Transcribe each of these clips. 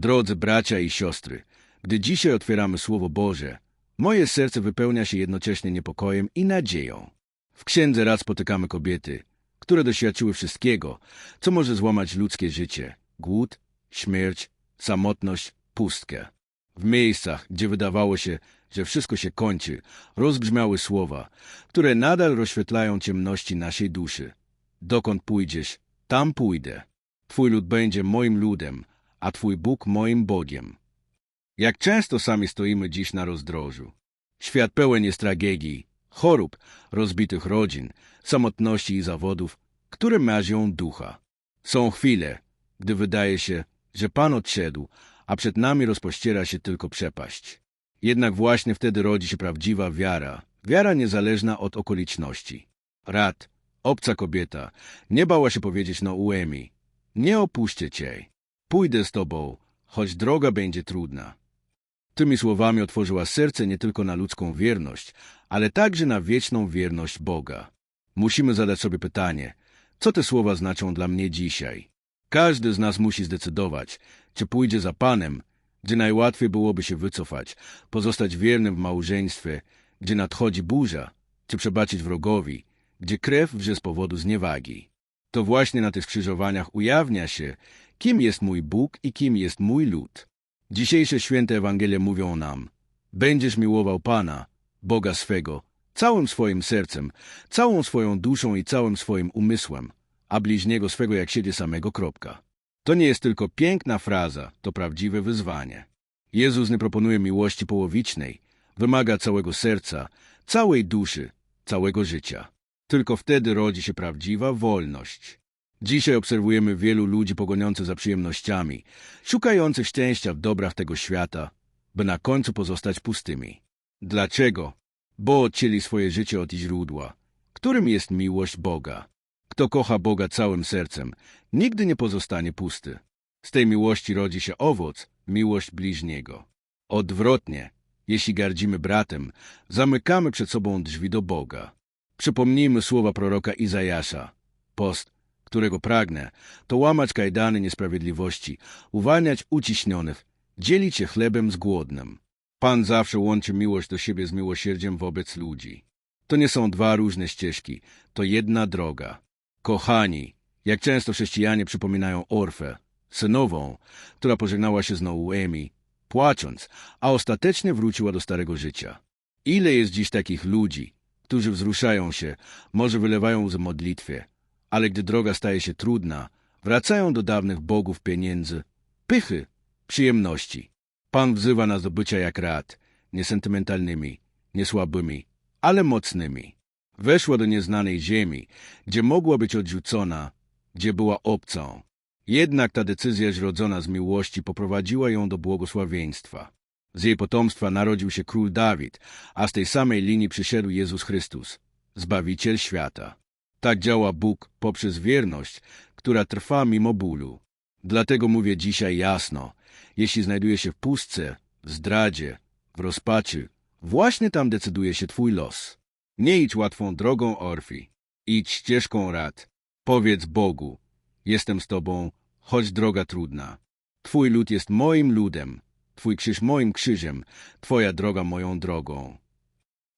Drodzy bracia i siostry, gdy dzisiaj otwieramy Słowo Boże, moje serce wypełnia się jednocześnie niepokojem i nadzieją. W księdze raz spotykamy kobiety, które doświadczyły wszystkiego, co może złamać ludzkie życie. Głód, śmierć, samotność, pustkę. W miejscach, gdzie wydawało się, że wszystko się kończy, rozbrzmiały słowa, które nadal rozświetlają ciemności naszej duszy. Dokąd pójdziesz, tam pójdę. Twój lud będzie moim ludem, a Twój Bóg moim Bogiem. Jak często sami stoimy dziś na rozdrożu. Świat pełen jest tragedii, chorób, rozbitych rodzin, samotności i zawodów, które marzą ducha. Są chwile, gdy wydaje się, że Pan odszedł, a przed nami rozpościera się tylko przepaść. Jednak właśnie wtedy rodzi się prawdziwa wiara, wiara niezależna od okoliczności. Rad, obca kobieta, nie bała się powiedzieć Noemi, nie opuszczę cię, pójdę z tobą, choć droga będzie trudna. Tymi słowami otworzyła serce nie tylko na ludzką wierność, ale także na wieczną wierność Boga. Musimy zadać sobie pytanie, co te słowa znaczą dla mnie dzisiaj? Każdy z nas musi zdecydować, czy pójdzie za Panem, gdzie najłatwiej byłoby się wycofać, pozostać wiernym w małżeństwie, gdzie nadchodzi burza, czy przebaczyć wrogowi, gdzie krew wrze z powodu zniewagi. To właśnie na tych skrzyżowaniach ujawnia się, kim jest mój Bóg i kim jest mój lud. Dzisiejsze święte Ewangelie mówią nam, będziesz miłował Pana, Boga swego, całym swoim sercem, całą swoją duszą i całym swoim umysłem, a bliźniego swego jak siebie samego kropka. To nie jest tylko piękna fraza, to prawdziwe wyzwanie. Jezus nie proponuje miłości połowicznej, wymaga całego serca, całej duszy, całego życia. Tylko wtedy rodzi się prawdziwa wolność. Dzisiaj obserwujemy wielu ludzi pogoniących za przyjemnościami, szukających szczęścia w dobrach tego świata, by na końcu pozostać pustymi. Dlaczego? Bo odcięli swoje życie od źródła, którym jest miłość Boga. Kto kocha Boga całym sercem, nigdy nie pozostanie pusty. Z tej miłości rodzi się owoc, miłość bliźniego. Odwrotnie, jeśli gardzimy bratem, zamykamy przed sobą drzwi do Boga. Przypomnijmy słowa proroka Izajasza. Post, którego pragnę, to łamać kajdany niesprawiedliwości, uwalniać uciśnionych, dzielić się chlebem z głodnym. Pan zawsze łączy miłość do siebie z miłosierdziem wobec ludzi. To nie są dwa różne ścieżki, to jedna droga. Kochani, jak często chrześcijanie przypominają Orfę, synową, która pożegnała się z Noemi, płacząc, a ostatecznie wróciła do starego życia. Ile jest dziś takich ludzi, którzy wzruszają się, może wylewają w modlitwie, ale gdy droga staje się trudna, wracają do dawnych bogów pieniędzy, pychy, przyjemności. Pan wzywa nas do bycia jak rad, niesentymentalnymi, niesłabymi, ale mocnymi. Weszła do nieznanej ziemi, gdzie mogła być odrzucona, gdzie była obcą. Jednak ta decyzja zrodzona z miłości poprowadziła ją do błogosławieństwa. Z jej potomstwa narodził się król Dawid, a z tej samej linii przyszedł Jezus Chrystus, Zbawiciel świata. Tak działa Bóg poprzez wierność, która trwa mimo bólu. Dlatego mówię dzisiaj jasno, jeśli znajduje się w pustce, w zdradzie, w rozpaczy, właśnie tam decyduje się twój los. Nie idź łatwą drogą Orfi, idź ścieżką rad. Powiedz Bogu, jestem z tobą, choć droga trudna. Twój lud jest moim ludem, twój krzyż moim krzyżem, twoja droga moją drogą.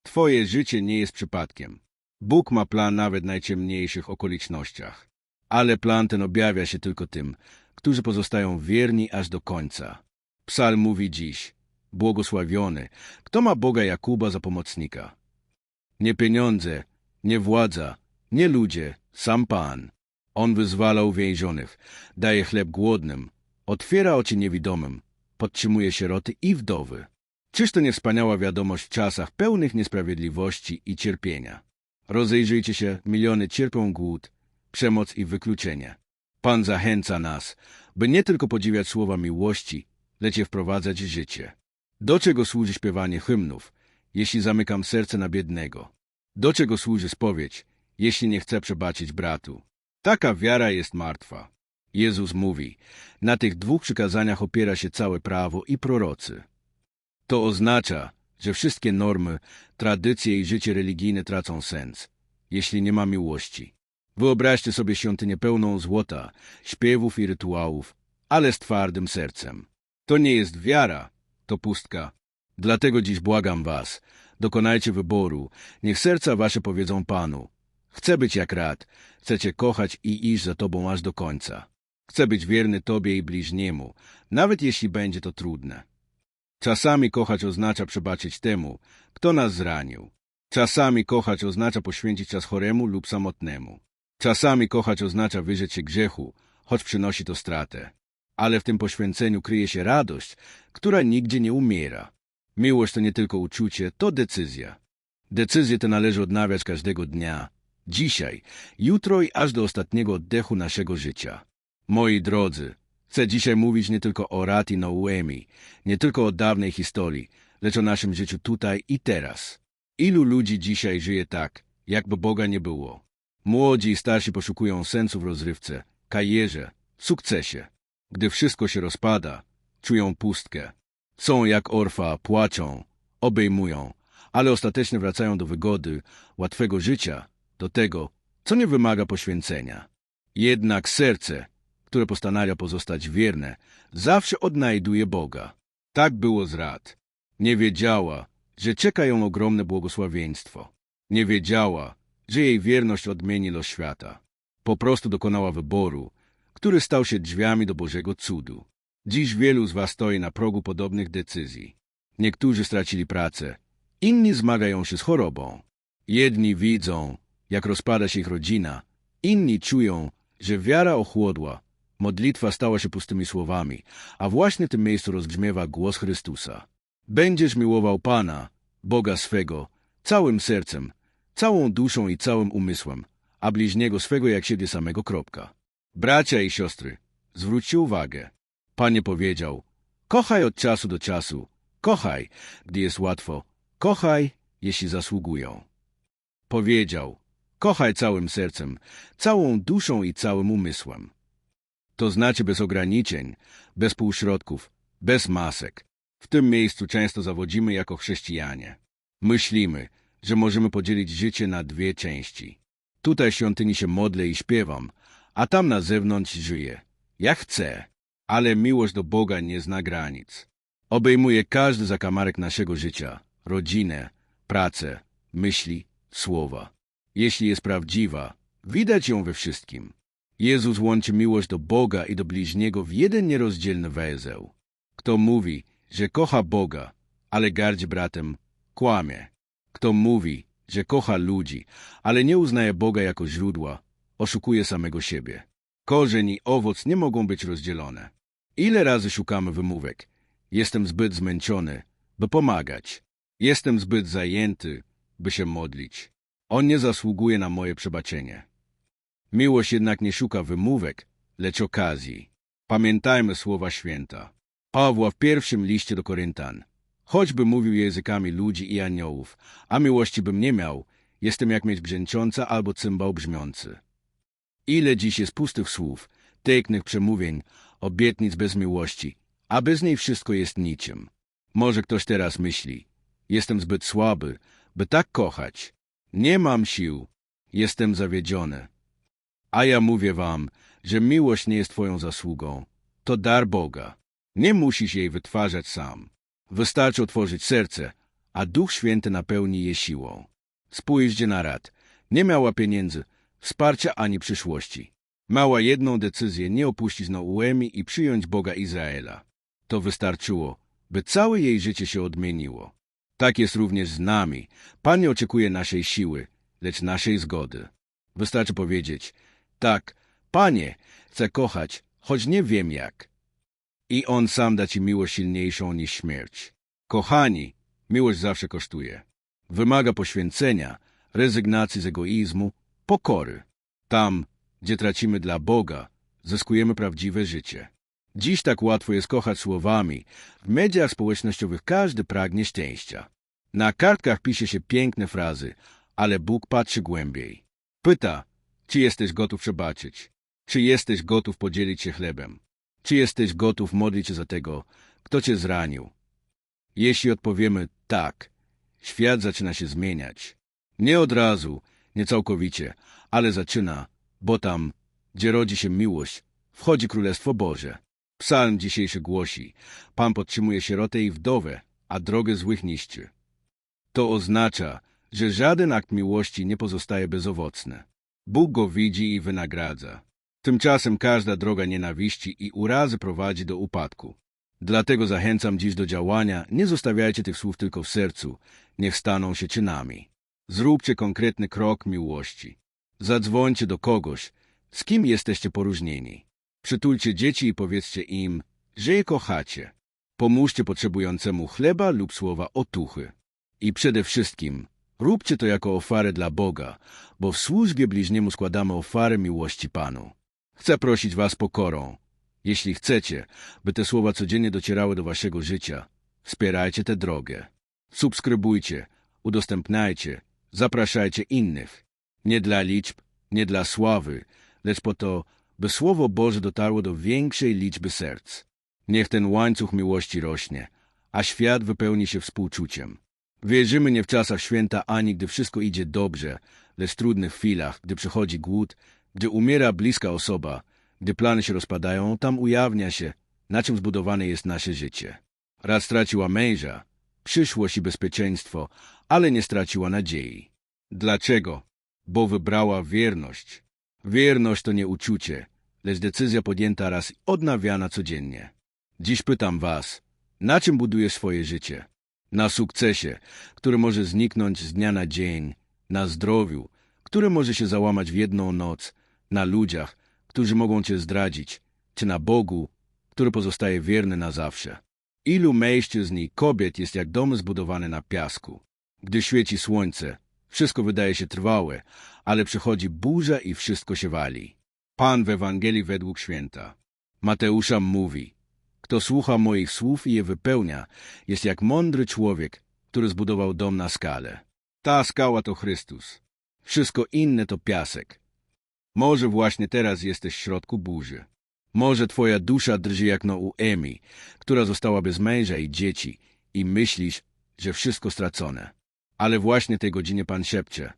Twoje życie nie jest przypadkiem. Bóg ma plan nawet w najciemniejszych okolicznościach. Ale plan ten objawia się tylko tym, którzy pozostają wierni aż do końca. Psalm mówi dziś, błogosławiony, kto ma Boga Jakuba za pomocnika. Nie pieniądze, nie władza, nie ludzie, sam Pan. On wyzwala uwięzionych, daje chleb głodnym, otwiera oczy niewidomym, podtrzymuje sieroty i wdowy. Czyż to nie wspaniała wiadomość w czasach pełnych niesprawiedliwości i cierpienia? Rozejrzyjcie się, miliony cierpią głód, przemoc i wykluczenie. Pan zachęca nas, by nie tylko podziwiać słowa miłości, lecz je wprowadzać w życie. Do czego służy śpiewanie hymnów, jeśli zamykam serce na biednego? Do czego służy spowiedź, jeśli nie chcę przebaczyć bratu? Taka wiara jest martwa. Jezus mówi, na tych dwóch przykazaniach opiera się całe prawo i prorocy. To oznacza, że wszystkie normy, tradycje i życie religijne tracą sens, jeśli nie ma miłości. Wyobraźcie sobie świątynię pełną złota, śpiewów i rytuałów, ale z twardym sercem. To nie jest wiara, to pustka. Dlatego dziś błagam was, dokonajcie wyboru, niech serca wasze powiedzą Panu. Chcę być jak rad, chcę Cię kochać i iść za Tobą aż do końca. Chcę być wierny Tobie i bliźniemu, nawet jeśli będzie to trudne. Czasami kochać oznacza przebaczyć temu, kto nas zranił. Czasami kochać oznacza poświęcić czas choremu lub samotnemu. Czasami kochać oznacza wyrzec się grzechu, choć przynosi to stratę. Ale w tym poświęceniu kryje się radość, która nigdzie nie umiera. Miłość to nie tylko uczucie, to decyzja. Decyzje te należy odnawiać każdego dnia, dzisiaj, jutro i aż do ostatniego oddechu naszego życia. Moi drodzy, chcę dzisiaj mówić nie tylko o Rati Noemi, nie tylko o dawnej historii, lecz o naszym życiu tutaj i teraz. Ilu ludzi dzisiaj żyje tak, jakby Boga nie było? Młodzi i starsi poszukują sensu w rozrywce, karierze, sukcesie. Gdy wszystko się rozpada, czują pustkę. Są jak orfa, płaczą, obejmują, ale ostatecznie wracają do wygody, łatwego życia, do tego, co nie wymaga poświęcenia. Jednak serce, które postanawia pozostać wierne, zawsze odnajduje Boga. Tak było z Rad. Nie wiedziała, że czeka ją ogromne błogosławieństwo. Nie wiedziała, że jej wierność odmieni los świata. Po prostu dokonała wyboru, który stał się drzwiami do Bożego cudu. Dziś wielu z was stoi na progu podobnych decyzji. Niektórzy stracili pracę, inni zmagają się z chorobą. Jedni widzą, jak rozpada się ich rodzina, inni czują, że wiara ochłodła, modlitwa stała się pustymi słowami, a właśnie w tym miejscu rozbrzmiewa głos Chrystusa. Będziesz miłował Pana, Boga swego, całym sercem, całą duszą i całym umysłem, a bliźniego swego jak siebie samego kropka. Bracia i siostry, zwróćcie uwagę. Panie powiedział, kochaj od czasu do czasu, kochaj, gdy jest łatwo, kochaj, jeśli zasługują. Powiedział, kochaj całym sercem, całą duszą i całym umysłem. To znaczy bez ograniczeń, bez półśrodków, bez masek. W tym miejscu często zawodzimy jako chrześcijanie. Myślimy, że możemy podzielić życie na dwie części. Tutaj w świątyni się modlę i śpiewam, a tam na zewnątrz żyję. Jak chcę, ale miłość do Boga nie zna granic. Obejmuje każdy zakamarek naszego życia, rodzinę, pracę, myśli, słowa. Jeśli jest prawdziwa, widać ją we wszystkim. Jezus łączy miłość do Boga i do bliźniego w jeden nierozdzielny węzeł. Kto mówi, że kocha Boga, ale gardzi bratem, kłamie. Kto mówi, że kocha ludzi, ale nie uznaje Boga jako źródła, oszukuje samego siebie. Korzeń i owoc nie mogą być rozdzielone. Ile razy szukamy wymówek? Jestem zbyt zmęczony, by pomagać. Jestem zbyt zajęty, by się modlić. On nie zasługuje na moje przebaczenie. Miłość jednak nie szuka wymówek, lecz okazji. Pamiętajmy słowa święta. Pawła w pierwszym liście do Koryntan. Choćby mówił językami ludzi i aniołów, a miłości bym nie miał, jestem jak mieć brzęcząca albo cymbał brzmiący. Ile dziś jest pustych słów, pięknych przemówień, obietnic bez miłości, a bez niej wszystko jest niczym. Może ktoś teraz myśli, jestem zbyt słaby, by tak kochać. Nie mam sił, jestem zawiedziony. A ja mówię wam, że miłość nie jest twoją zasługą. To dar Boga. Nie musisz jej wytwarzać sam. Wystarczy otworzyć serce, a Duch Święty napełni je siłą. Spójrzcie na rad. Nie miała pieniędzy, wsparcia ani przyszłości. Mała jedną decyzję nie opuścić Noemi i przyjąć Boga Izraela. To wystarczyło, by całe jej życie się odmieniło. Tak jest również z nami. Pan nie oczekuje naszej siły, lecz naszej zgody. Wystarczy powiedzieć, tak, Panie, chcę kochać, choć nie wiem jak. I On sam da Ci miłość silniejszą niż śmierć. Kochani, miłość zawsze kosztuje. Wymaga poświęcenia, rezygnacji z egoizmu, pokory. Tam, gdzie tracimy dla Boga, zyskujemy prawdziwe życie. Dziś tak łatwo jest kochać słowami. W mediach społecznościowych każdy pragnie szczęścia. Na kartkach pisze się piękne frazy, ale Bóg patrzy głębiej. Pyta, czy jesteś gotów przebaczyć? Czy jesteś gotów podzielić się chlebem? Czy jesteś gotów modlić się za tego, kto cię zranił? Jeśli odpowiemy tak, świat zaczyna się zmieniać. Nie od razu, nie całkowicie, ale zaczyna, bo tam, gdzie rodzi się miłość, wchodzi Królestwo Boże. Psalm dzisiejszy głosi, Pan podtrzymuje sierotę i wdowę, a drogę złych niszczy. To oznacza, że żaden akt miłości nie pozostaje bezowocny. Bóg go widzi i wynagradza. Tymczasem każda droga nienawiści i urazy prowadzi do upadku. Dlatego zachęcam dziś do działania, nie zostawiajcie tych słów tylko w sercu, niech staną się czynami. Zróbcie konkretny krok miłości. Zadzwońcie do kogoś, z kim jesteście poróżnieni. Przytulcie dzieci i powiedzcie im, że je kochacie. Pomóżcie potrzebującemu chleba lub słowa otuchy. I przede wszystkim róbcie to jako ofiarę dla Boga, bo w służbie bliźniemu składamy ofiarę miłości Panu. Chcę prosić was pokorą. Jeśli chcecie, by te słowa codziennie docierały do waszego życia, wspierajcie tę drogę. Subskrybujcie, udostępniajcie, zapraszajcie innych. Nie dla liczb, nie dla sławy, lecz po to, by Słowo Boże dotarło do większej liczby serc. Niech ten łańcuch miłości rośnie, a świat wypełni się współczuciem. Wierzymy nie w czasach święta ani gdy wszystko idzie dobrze, lecz w trudnych chwilach, gdy przychodzi głód, gdy umiera bliska osoba, gdy plany się rozpadają, tam ujawnia się, na czym zbudowane jest nasze życie. Raz straciła męża, przyszłość i bezpieczeństwo, ale nie straciła nadziei. Dlaczego? Bo wybrała wierność. Wierność to nie uczucie, lecz decyzja podjęta raz i odnawiana codziennie. Dziś pytam was, na czym budujesz swoje życie? Na sukcesie, który może zniknąć z dnia na dzień, na zdrowiu, które może się załamać w jedną noc, na ludziach, którzy mogą cię zdradzić, czy na Bogu, który pozostaje wierny na zawsze. Ilu mężczyzn i kobiet jest jak dom zbudowany na piasku. Gdy świeci słońce, wszystko wydaje się trwałe, ale przychodzi burza i wszystko się wali. Pan w Ewangelii według święta. Mateusza mówi, kto słucha moich słów i je wypełnia, jest jak mądry człowiek, który zbudował dom na skale. Ta skała to Chrystus. Wszystko inne to piasek. Może właśnie teraz jesteś w środku burzy. Może twoja dusza drży jak Noemi, która została bez męża i dzieci i myślisz, że wszystko stracone. Ale właśnie tej godzinie Pan szepcze.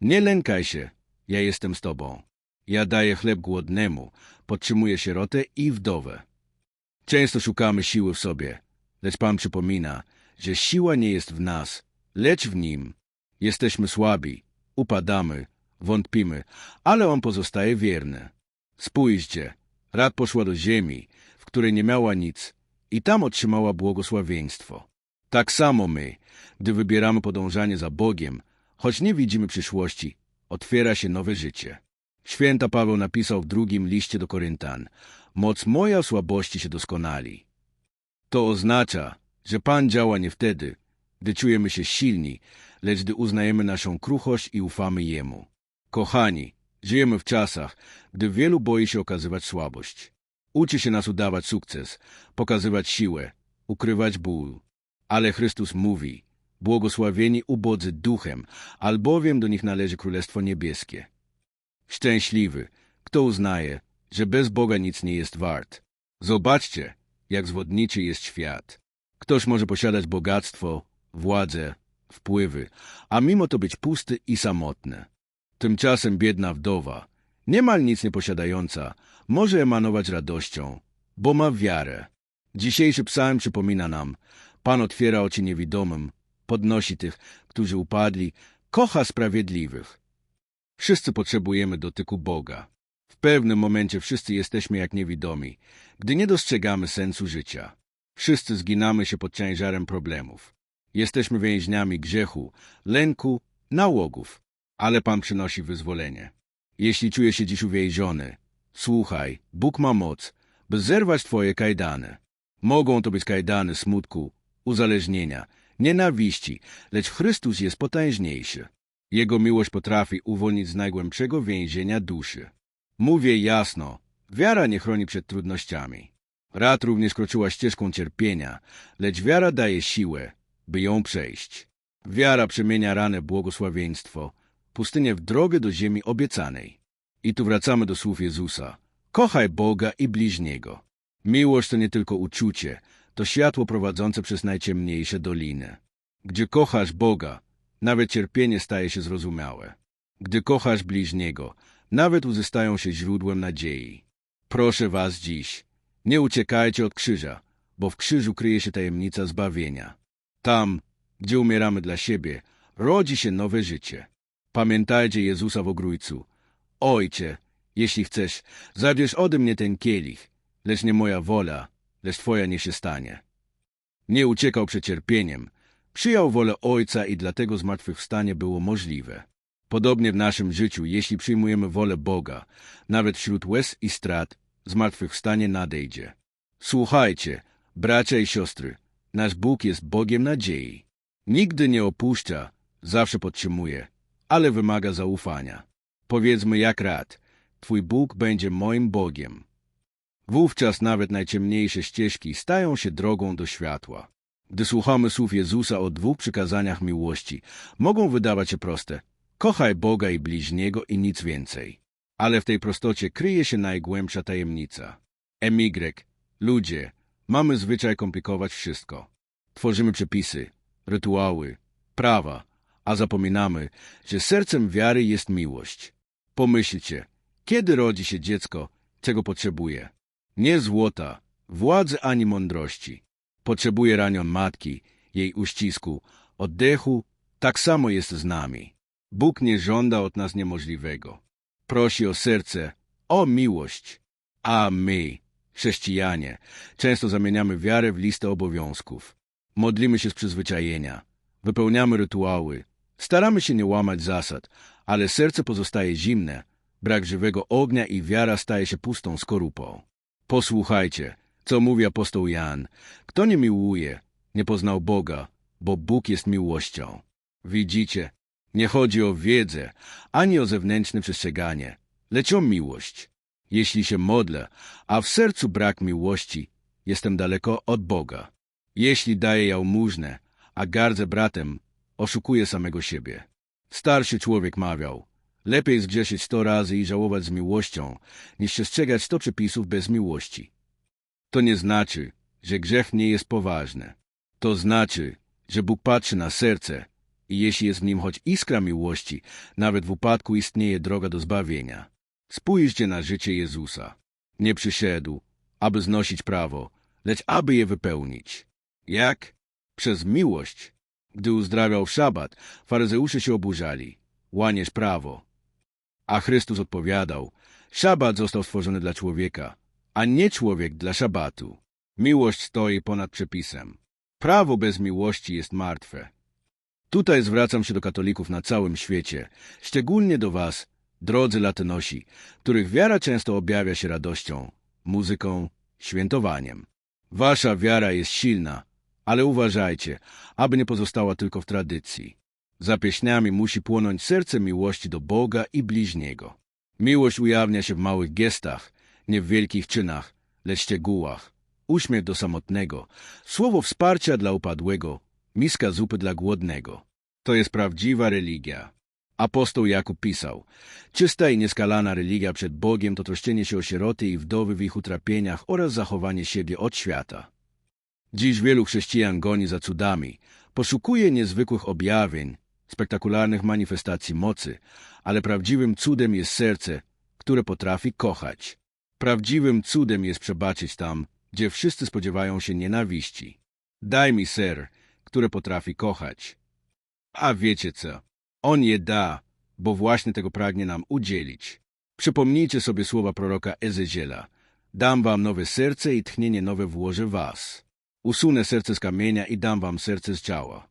Nie lękaj się, ja jestem z tobą. Ja daję chleb głodnemu, podtrzymuję sierotę i wdowę. Często szukamy siły w sobie, lecz Pan przypomina, że siła nie jest w nas, lecz w Nim. Jesteśmy słabi, upadamy, wątpimy, ale On pozostaje wierny. Spójrzcie, Rad poszła do ziemi, w której nie miała nic i tam otrzymała błogosławieństwo. Tak samo my, gdy wybieramy podążanie za Bogiem, choć nie widzimy przyszłości, otwiera się nowe życie. Święta Paweł napisał w drugim liście do Koryntan, moc moja słabości się doskonali. To oznacza, że Pan działa nie wtedy, gdy czujemy się silni, lecz gdy uznajemy naszą kruchość i ufamy Jemu. Kochani, żyjemy w czasach, gdy wielu boi się okazywać słabość. Uczy się nas udawać sukces, pokazywać siłę, ukrywać ból. Ale Chrystus mówi, błogosławieni ubodzy duchem, albowiem do nich należy Królestwo Niebieskie. Szczęśliwy, kto uznaje, że bez Boga nic nie jest wart. Zobaczcie, jak zwodniczy jest świat. Ktoś może posiadać bogactwo, władzę, wpływy, a mimo to być pusty i samotny. Tymczasem biedna wdowa, niemal nic nie posiadająca, może emanować radością, bo ma wiarę. Dzisiejszy psalm przypomina nam, Pan otwiera oczy niewidomym, podnosi tych, którzy upadli, kocha sprawiedliwych. Wszyscy potrzebujemy dotyku Boga. Pewnym momencie wszyscy jesteśmy jak niewidomi, gdy nie dostrzegamy sensu życia. Wszyscy zginamy się pod ciężarem problemów. Jesteśmy więźniami grzechu, lęku, nałogów, ale Pan przynosi wyzwolenie. Jeśli czujesz się dziś uwięziony, słuchaj, Bóg ma moc, by zerwać twoje kajdany. Mogą to być kajdany smutku, uzależnienia, nienawiści, lecz Chrystus jest potężniejszy. Jego miłość potrafi uwolnić z najgłębszego więzienia duszy. Mówię jasno, wiara nie chroni przed trudnościami. Rad również kroczyła ścieżką cierpienia, lecz wiara daje siłę, by ją przejść. Wiara przemienia ranę błogosławieństwo, pustynię w drogę do ziemi obiecanej. I tu wracamy do słów Jezusa. Kochaj Boga i bliźniego. Miłość to nie tylko uczucie, to światło prowadzące przez najciemniejsze doliny. Gdzie kochasz Boga, nawet cierpienie staje się zrozumiałe. Gdy kochasz bliźniego, nawet łzy stają się źródłem nadziei. Proszę was dziś, Nie uciekajcie od krzyża, bo w krzyżu kryje się tajemnica zbawienia. Tam, gdzie umieramy dla siebie, rodzi się nowe życie. Pamiętajcie Jezusa w ogrójcu. Ojcze, jeśli chcesz, zabierz ode mnie ten kielich, lecz nie moja wola, lecz Twoja niech się stanie. Nie uciekał przed cierpieniem, przyjął wolę Ojca i dlatego zmartwychwstanie było możliwe. Podobnie w naszym życiu, jeśli przyjmujemy wolę Boga, nawet wśród łez i strat, zmartwychwstanie nadejdzie. Słuchajcie, bracia i siostry, nasz Bóg jest Bogiem nadziei. Nigdy nie opuszcza, zawsze podtrzymuje, ale wymaga zaufania. Powiedzmy jak rad, Twój Bóg będzie moim Bogiem. Wówczas nawet najciemniejsze ścieżki stają się drogą do światła. Gdy słuchamy słów Jezusa o dwóch przykazaniach miłości, mogą wydawać się proste. Kochaj Boga i bliźniego i nic więcej. Ale w tej prostocie kryje się najgłębsza tajemnica. Emigrek, ludzie, mamy zwyczaj komplikować wszystko. Tworzymy przepisy, rytuały, prawa, a zapominamy, że sercem wiary jest miłość. Pomyślcie, kiedy rodzi się dziecko, czego potrzebuje? Nie złota, władzy ani mądrości. Potrzebuje ranion matki, jej uścisku, oddechu, tak samo jest z nami. Bóg nie żąda od nas niemożliwego. Prosi o serce, o miłość. A my, chrześcijanie, często zamieniamy wiarę w listę obowiązków. Modlimy się z przyzwyczajenia, wypełniamy rytuały, staramy się nie łamać zasad, ale serce pozostaje zimne, brak żywego ognia i wiara staje się pustą skorupą. Posłuchajcie, co mówi apostoł Jan. Kto nie miłuje, nie poznał Boga, bo Bóg jest miłością. Widzicie, nie chodzi o wiedzę, ani o zewnętrzne przestrzeganie, lecz o miłość. Jeśli się modlę, a w sercu brak miłości, jestem daleko od Boga. Jeśli daję jałmużnę, a gardzę bratem, oszukuję samego siebie. Starszy człowiek mawiał, lepiej zgrzeszyć sto razy i żałować z miłością, niż przestrzegać sto przepisów bez miłości. To nie znaczy, że grzech nie jest poważny. To znaczy, że Bóg patrzy na serce i jeśli jest w nim choć iskra miłości, nawet w upadku istnieje droga do zbawienia. Spójrzcie na życie Jezusa. Nie przyszedł, aby znosić prawo, lecz aby je wypełnić. Jak? Przez miłość. Gdy uzdrawiał w szabat, faryzeusze się oburzali. Łaniesz prawo. A Chrystus odpowiadał, szabat został stworzony dla człowieka, a nie człowiek dla szabatu. Miłość stoi ponad przepisem. Prawo bez miłości jest martwe. Tutaj zwracam się do katolików na całym świecie, szczególnie do was, drodzy latynosi, których wiara często objawia się radością, muzyką, świętowaniem. Wasza wiara jest silna, ale uważajcie, aby nie pozostała tylko w tradycji. Za pieśniami musi płonąć serce miłości do Boga i bliźniego. Miłość ujawnia się w małych gestach, nie w wielkich czynach, lecz szczegółach. Uśmiech do samotnego, słowo wsparcia dla upadłego, miska zupy dla głodnego. To jest prawdziwa religia. Apostoł Jakub pisał, czysta i nieskalana religia przed Bogiem to troszczenie się o sieroty i wdowy w ich utrapieniach oraz zachowanie siebie od świata. Dziś wielu chrześcijan goni za cudami, poszukuje niezwykłych objawień, spektakularnych manifestacji mocy, ale prawdziwym cudem jest serce, które potrafi kochać. Prawdziwym cudem jest przebaczyć tam, gdzie wszyscy spodziewają się nienawiści. Daj mi ser, które potrafi kochać. A wiecie co? On je da, bo właśnie tego pragnie nam udzielić. Przypomnijcie sobie słowa proroka Ezeziela. Dam wam nowe serce i tchnienie nowe włożę was. Usunę serce z kamienia i dam wam serce z ciała.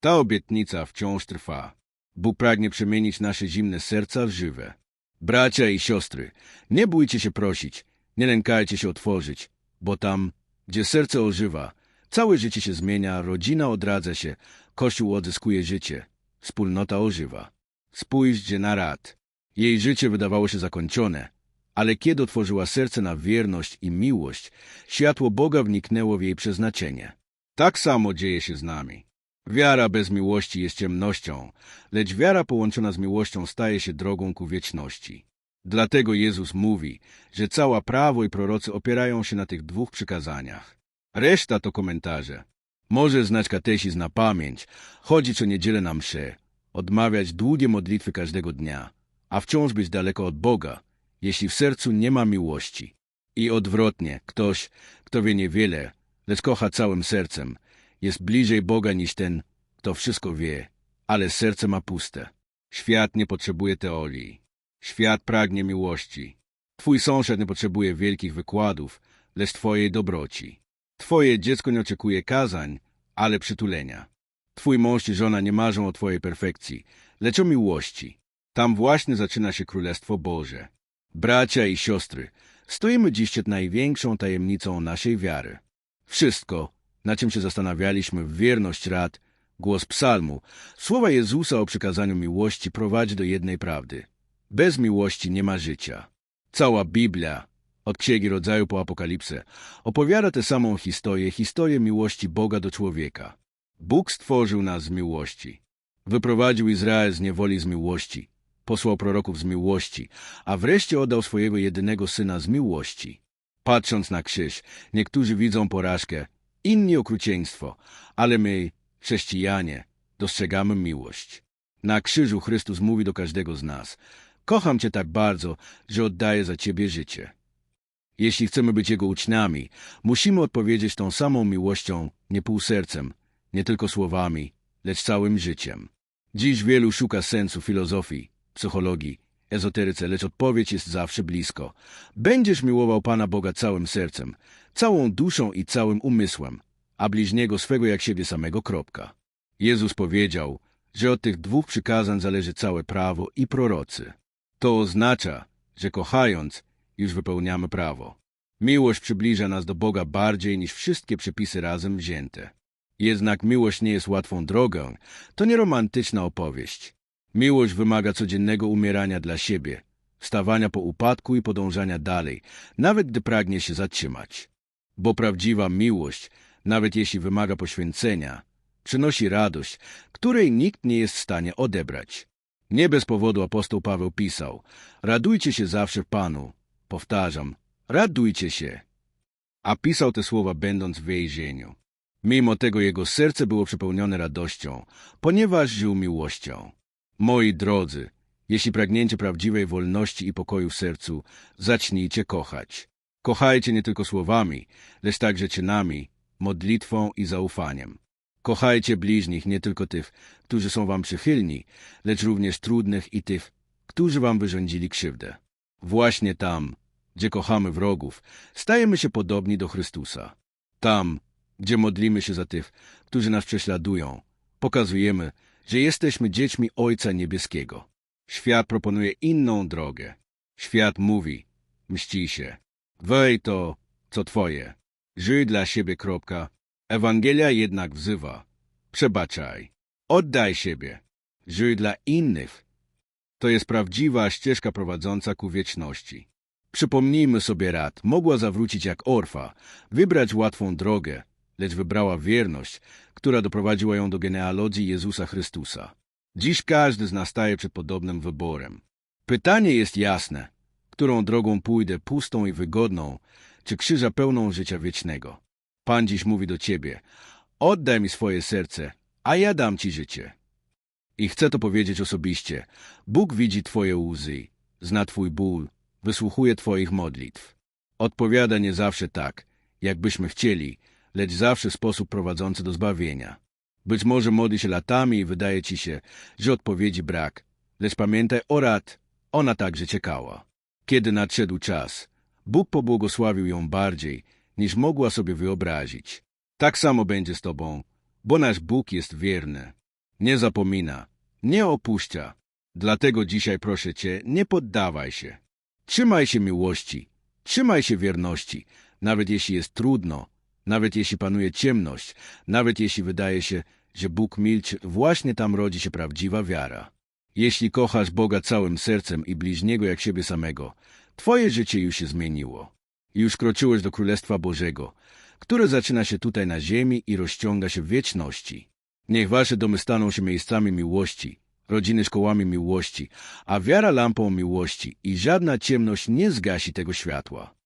Ta obietnica wciąż trwa. Bóg pragnie przemienić nasze zimne serca w żywe. Bracia i siostry, nie bójcie się prosić, nie lękajcie się otworzyć, bo tam, gdzie serce ożywa, całe życie się zmienia, rodzina odradza się, kościół odzyskuje życie, wspólnota ożywa. Spójrzcie na rad. Jej życie wydawało się zakończone, ale kiedy otworzyła serce na wierność i miłość, światło Boga wniknęło w jej przeznaczenie. Tak samo dzieje się z nami. Wiara bez miłości jest ciemnością, lecz wiara połączona z miłością staje się drogą ku wieczności. Dlatego Jezus mówi, że cała prawo i prorocy opierają się na tych dwóch przykazaniach. Reszta to komentarze. Może znać katechizm na pamięć, chodzić co niedzielę na msze, odmawiać długie modlitwy każdego dnia, a wciąż być daleko od Boga, jeśli w sercu nie ma miłości. I odwrotnie, ktoś, kto wie niewiele, lecz kocha całym sercem, jest bliżej Boga niż ten, kto wszystko wie, ale serce ma puste. Świat nie potrzebuje teorii. Świat pragnie miłości. Twój sąsiad nie potrzebuje wielkich wykładów, lecz twojej dobroci. Twoje dziecko nie oczekuje kazań, ale przytulenia. Twój mąż i żona nie marzą o twojej perfekcji, lecz o miłości. Tam właśnie zaczyna się Królestwo Boże. Bracia i siostry, stoimy dziś przed największą tajemnicą naszej wiary. Wszystko, na czym się zastanawialiśmy wierność rad, głos psalmu, słowa Jezusa o przykazaniu miłości prowadzi do jednej prawdy. Bez miłości nie ma życia. Cała Biblia, od Księgi Rodzaju po Apokalipsę, opowiada tę samą historię, historię miłości Boga do człowieka. Bóg stworzył nas z miłości. Wyprowadził Izrael z niewoli z miłości. Posłał proroków z miłości, a wreszcie oddał swojego jedynego syna z miłości. Patrząc na krzyż, niektórzy widzą porażkę, inni okrucieństwo, ale my, chrześcijanie, dostrzegamy miłość. Na krzyżu Chrystus mówi do każdego z nas: Kocham Cię tak bardzo, że oddaję za Ciebie życie. Jeśli chcemy być Jego uczniami, musimy odpowiedzieć tą samą miłością, nie półsercem, nie tylko słowami, lecz całym życiem. Dziś wielu szuka sensu filozofii, psychologii, ezoteryce, lecz odpowiedź jest zawsze blisko. Będziesz miłował Pana Boga całym sercem, całą duszą i całym umysłem, a bliźniego swego jak siebie samego kropka. Jezus powiedział, że od tych dwóch przykazań zależy całe prawo i prorocy. To oznacza, że kochając, już wypełniamy prawo. Miłość przybliża nas do Boga bardziej niż wszystkie przepisy razem wzięte. Jednak miłość nie jest łatwą drogą, to nie romantyczna opowieść. Miłość wymaga codziennego umierania dla siebie, wstawania po upadku i podążania dalej, nawet gdy pragnie się zatrzymać. Bo prawdziwa miłość, nawet jeśli wymaga poświęcenia, przynosi radość, której nikt nie jest w stanie odebrać. Nie bez powodu apostoł Paweł pisał: Radujcie się zawsze w Panu. Powtarzam, radujcie się. A pisał te słowa będąc w więzieniu. Mimo tego jego serce było przepełnione radością, ponieważ żył miłością. Moi drodzy, jeśli pragniecie prawdziwej wolności i pokoju w sercu, zacznijcie kochać. Kochajcie nie tylko słowami, lecz także czynami, modlitwą i zaufaniem. Kochajcie bliźnich, nie tylko tych, którzy są wam przychylni, lecz również trudnych i tych, którzy wam wyrządzili krzywdę. Właśnie tam, gdzie kochamy wrogów, stajemy się podobni do Chrystusa. Tam, gdzie modlimy się za tych, którzy nas prześladują, pokazujemy, że jesteśmy dziećmi Ojca Niebieskiego. Świat proponuje inną drogę. Świat mówi, mści się. Wej to, co twoje. Żyj dla siebie, kropka. Ewangelia jednak wzywa. Przebaczaj. Oddaj siebie. Żyj dla innych. To jest prawdziwa ścieżka prowadząca ku wieczności. Przypomnijmy sobie rad. Mogła zawrócić jak orfa, wybrać łatwą drogę, lecz wybrała wierność, która doprowadziła ją do genealogii Jezusa Chrystusa. Dziś każdy z nas staje przed podobnym wyborem. Pytanie jest jasne. Którą drogą pójdę, pustą i wygodną, czy krzyża pełną życia wiecznego? Pan dziś mówi do ciebie, oddaj mi swoje serce, a ja dam ci życie. I chcę to powiedzieć osobiście. Bóg widzi twoje łzy, zna twój ból, wysłuchuje twoich modlitw. Odpowiada nie zawsze tak, jakbyśmy chcieli, lecz zawsze sposób prowadzący do zbawienia. Być może modli się latami i wydaje ci się, że odpowiedzi brak, lecz pamiętaj o rad, ona także czekała. Kiedy nadszedł czas, Bóg pobłogosławił ją bardziej, niż mogła sobie wyobrazić. Tak samo będzie z tobą, bo nasz Bóg jest wierny. Nie zapomina, nie opuszcza. Dlatego dzisiaj proszę cię, nie poddawaj się. Trzymaj się miłości, trzymaj się wierności, nawet jeśli jest trudno, nawet jeśli panuje ciemność, nawet jeśli wydaje się, że Bóg milczy, właśnie tam rodzi się prawdziwa wiara. Jeśli kochasz Boga całym sercem i bliźniego jak siebie samego, twoje życie już się zmieniło. Już kroczyłeś do Królestwa Bożego, które zaczyna się tutaj na ziemi i rozciąga się w wieczności. Niech wasze domy staną się miejscami miłości, rodziny szkołami miłości, a wiara lampą miłości i żadna ciemność nie zgasi tego światła.